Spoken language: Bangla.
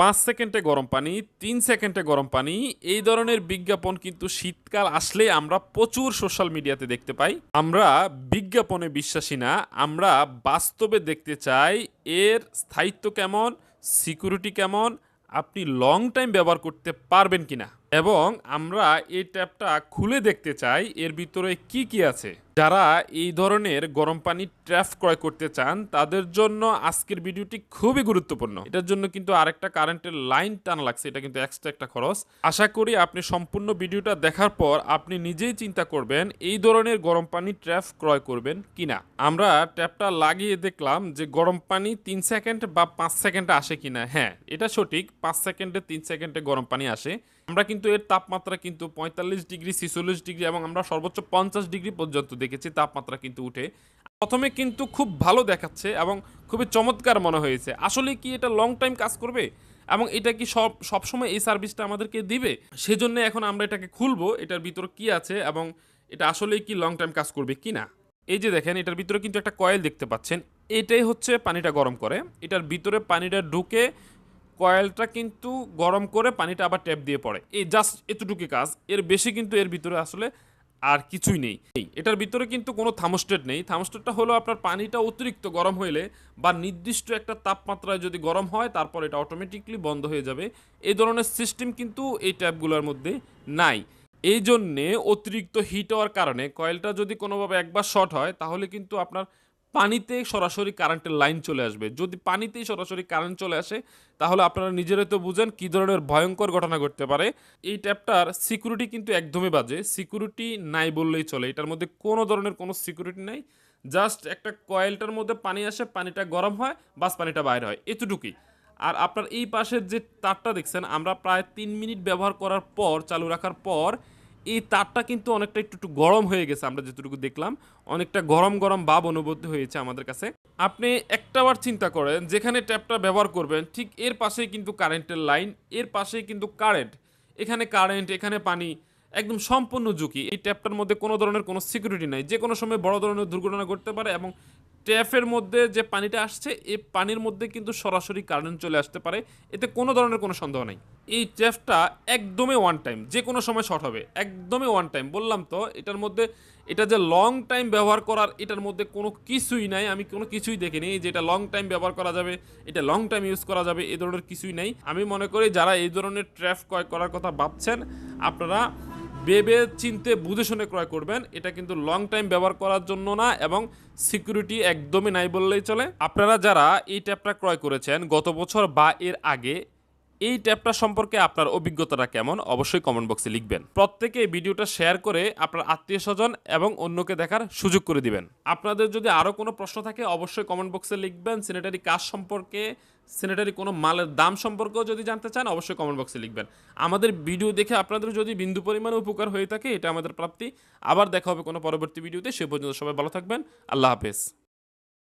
পাঁচ সেকেন্ডে গরম পানি, তিন সেকেন্ডে গরম পানি, এই ধরনের বিজ্ঞাপন কিন্তু শীতকাল আসলে আমরা প্রচুর সোশ্যাল মিডিয়াতে দেখতে পাই। আমরা বিজ্ঞাপনে বিশ্বাসী না, আমরা বাস্তবে দেখতে চাই এর স্থায়িত্ব কেমন সিকিউরিটি কেমন, আপনি লং টাইম ব্যবহার করতে পারবেন কিনা। এবং আমরা এই ট্যাপটা খুলে দেখতে চাই, এর ভিতরে কি কি আছে। যারা এই ধরনের গরম পানি ট্র্যাপ ক্রয় করতে চান, তাদের জন্য আজকের ভিডিওটি খুবই গুরুত্বপূর্ণ। এটার জন্য কিন্তু আরেকটা কারেন্টের লাইন টানা লাগছে, এটা কিন্তু এক্সট্রা একটা খরচ। আশা করি আপনি সম্পূর্ণ ভিডিওটা দেখার পর আপনি নিজেই চিন্তা করবেন, এই ধরনের গরম পানি ট্র্যাপ ক্রয় করবেন কিনা। আমরা ট্যাপটা লাগিয়ে দেখলাম যে গরম পানি তিন সেকেন্ড বা পাঁচ সেকেন্ডে আসে কিনা। হ্যাঁ এটা সঠিক, পাঁচ সেকেন্ডে তিন সেকেন্ডে গরম পানি আসে। আমরা কিন্তু এর তাপমাত্রা কিন্তু পঁয়তাল্লিশ ডিগ্রি ছিচল্লিশ ডিগ্রি এবং আমরা সর্বোচ্চ পঞ্চাশ ডিগ্রি পর্যন্ত দেখেছি, তাপমাত্রা কিন্তু উঠে। প্রথমে কিন্তু খুব ভালো দেখাচ্ছে এবং খুবই চমৎকার মনে হয়েছে। আসলে কি এটা লং টাইম কাজ করবে? এবং এটা কি সব, সবসময় এই সার্ভিসটা আমাদেরকে দিবে? সেজন্য এখন আমরা এটাকে খুলবো, এটার ভিতর কি আছে এবং এটা আসলেই কি লং টাইম কাজ করবে কি না এই যে দেখেন, এটার ভিতরে কিন্তু একটা কয়েল দেখতে পাচ্ছেন। এটাই হচ্ছে পানিটা গরম করে। এটার ভিতরে পানিটা ঢুকে কয়েলটা কিন্তু গরম করে পানিটা আবার ট্যাপ দিয়ে পড়ে। এই জাস্ট এতটুকু কাজ। এর বেশি কিন্তু এর ভিতরে আসলে আর কিছুই নেই। এটার ভিতরে কিন্তু কোনো থামোস্টেট নেই। থামোস্টেটটা হলো আপনার পানিটা অতিরিক্ত গরম হইলে বা নির্দিষ্ট একটা তাপমাত্রায় যদি গরম হয়, তারপর এটা অটোমেটিকলি বন্ধ হয়ে যাবে। এই ধরনের সিস্টেম কিন্তু এই ট্যাপগুলোর মধ্যে নাই। এই জন্যে অতিরিক্ত হিট হওয়ার কারণে কয়েলটা যদি কোনোভাবে একবার শর্ট হয়, তাহলে কিন্তু আপনার পানিতে সরাসরি কারেন্টের লাইন চলে আসবে। যদি পানিতেই সরাসরি কারেন্ট চলে আসে, তাহলে আপনারা নিজেরাই তো বুঝেন কী ধরনের ভয়ঙ্কর ঘটনা ঘটতে পারে। এই ট্যাপটার সিকিউরিটি কিন্তু একদমই বাজে। সিকিউরিটি নাই বললেই চলে। এটার মধ্যে কোনো ধরনের কোনো সিকিউরিটি নাই। জাস্ট একটা কয়েলটার মধ্যে পানি আসে, পানিটা গরম হয়, বাস পানিটা বাইরে হয়। এতটুকুই। আর আপনার এই পাশের যে তারটা দেখছেন, আমরা প্রায় তিন মিনিট ব্যবহার করার পর, চালু রাখার পর এই তারটা কিন্তু অনেকটা একটু একটু গরম হয়ে গেছে, আমরা যেটুকু দেখলাম। অনেকটা গরম গরম ভাব অনুভূতি হয়েছে আমাদের কাছে। আপনি একটাবার চিন্তা করেন, যেখানে ট্যাপটা ব্যবহার করবেন, ঠিক এর পাশেই কিন্তু কারেন্টের লাইন, এর পাশেই কিন্তু কারেন্ট। এখানে কারেন্ট, এখানে পানি, একদম সম্পূর্ণ ঝুঁকি। এই ট্যাপটার মধ্যে কোনো ধরনের কোনো সিকিউরিটি নাই। যে কোনো সময় বড় ধরনের দুর্ঘটনা ঘটতে পারে এবং ট্যাপের মধ্যে যে পানিটা আসছে এই পানির মধ্যে কিন্তু সরাসরি কারেন্ট চলে আসতে পারে। এতে কোনো ধরনের কোনো সন্দেহ নেই। এই ট্যাপটা একদমই ওয়ান টাইম যে কোনো সময় শর্ট হবে। একদমই ওয়ান টাইম বললাম তো, এটার মধ্যে, এটা যে লং টাইম ব্যবহার করার, এটার মধ্যে কোনো কিছুই নাই। আমি কোনো কিছুই দেখিনি যে এটা লং টাইম ব্যবহার করা যাবে, এটা লং টাইম ইউজ করা যাবে, এ ধরনের কিছুই নাই। আমি মনে করি যারা এই ধরনের ট্র্যাপ ক্রয় করার কথা ভাবছেন, আপনারা ভেবে চিনতে বুঝে শুনে ক্রয় করবেন। এটা কিন্তু লং টাইম ব্যবহার করার জন্য না এবং সিকিউরিটি একদমই নাই বললেই চলে। আপনারা যারা এই ট্যাপটা ক্রয় করেছেন, গত বছর বা এর আগে এই ট্যাপটা সম্পর্কে আপনার অভিজ্ঞতাটা কেমন? অবশ্যই কমেন্ট বক্সে লিখবেন। প্রত্যেকে এই ভিডিওটা শেয়ার করে আপনার আত্মীয় স্বজন এবং অন্যকে দেখার সুযোগ করে দিবেন। আপনাদের যদি আরও কোনো প্রশ্ন থাকে, অবশ্যই কমেন্ট বক্সে লিখবেন। স্যানিটারি কাজ সম্পর্কে স্যানিটারি কোনো মালের দাম সম্পর্কেও যদি জানতে চান, অবশ্যই কমেন্ট বক্সে লিখবেন। আমাদের ভিডিও দেখে আপনাদের যদি বিন্দু পরিমাণে উপকার হয়ে থাকে, এটা আমাদের প্রাপ্তি। আবার দেখা হবে কোনো পরবর্তী ভিডিওতে সে পর্যন্ত সবাই ভালো থাকবেন। আল্লাহ হাফেজ।